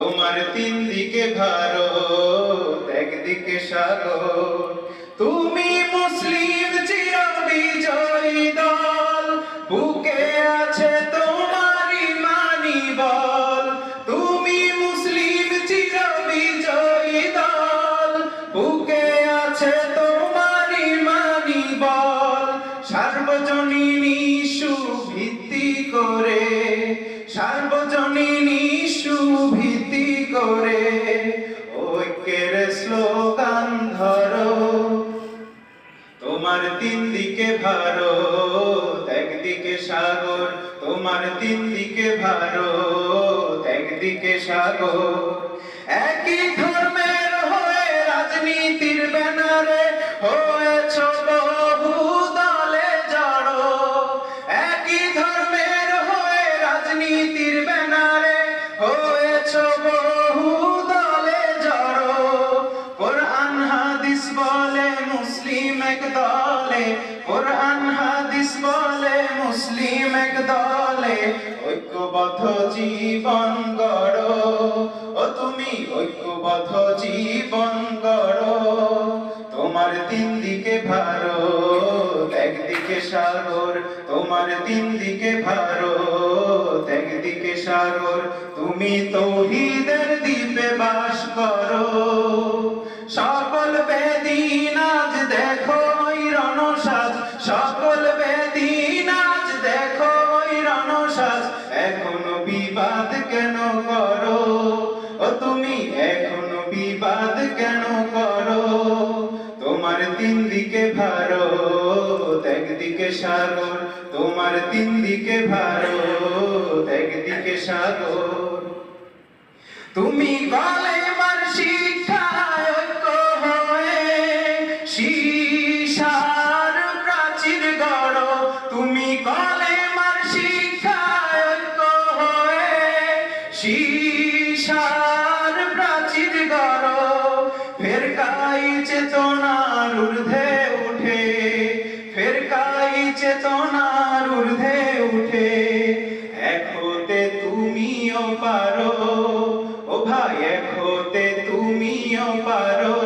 তোমার তিন দিকে ভারত একদিকে সাগর তুমি মুসলিম বিজয়ী দল, বুকে আছে ইমানি বল। তুমি মুসলিম চির বিজয়ী দল, বুকে আছে তোমার ইমানি বল। সার্বজনীন সুভিত্তি করে, সার্বজনীন একদিকে সাগর, তোমার তিন দিকে ভারত। একদিকে সাগর, একই ধর্মের হয়ে রাজনীতির ব্যানারে হয়েছ বহু দলে একই ধর্মের হয়ে রাজনীতির ব্যানারে হয়েছ বহু দলে জড়ো। কোরআন, হাদিস বলে মুসলিম এক দলে কোরআন হাদিস বলে, মুসলিম এক দলে ঐক্যবদ্ধ জীবন গড়ো। ও তুমি ঐক্যবদ্ধ জীবন গড়ো। তোমার তিন দিকে ভারত একদিকে সাগর। তোমার তিন দিকে ভারত একদিকে সাগর। তুমি তৌহিদের বিবাদ কেন করো? ও তুমি এখনও বিবাদ কেন করো? তোমার তিন দিকে ভারত একদিকে সাগর। তোমার তিন দিকে ভারত একদিকে সাগর। তুমি গলে মার শিশার প্রাচীর ফের কাই চেতনার ঊর্ধ্বে উঠে, ফের কাই চেতনার ঊর্ধ্বে উঠে। এক হতে তুমিও পারো, ও ভাই, এক তুমিও পারো,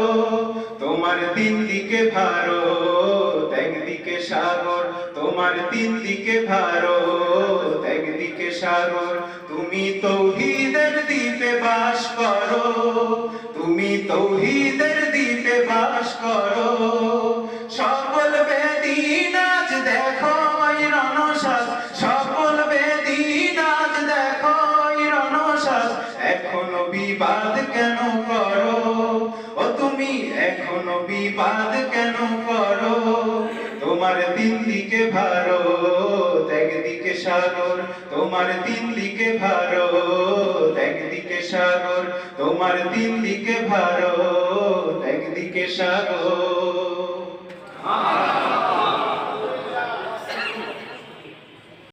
তোমার তিন দিকে ভারত, একদিকে সাগর, তোমার তিন দিকে ভারত। সাগর, তুমি তৌহিদের দ্বীপে বাস করো, তুমি তৌহিদের দ্বীপে বাস করো। সকল বেদিন আজ দেখো রণসাজ সকল বেদিন আজ দেখো রণসাজ এখনও বিবাদ কেন করো? ও তুমি এখনও বিবাদ কেন করো? তোমার তিন দিকে ভারত, একদিকে সাগর তোমার তিন লিখে ভারত একদিকে সাগর। তোমার তিন লিখে ভারত একদিকে সাগর।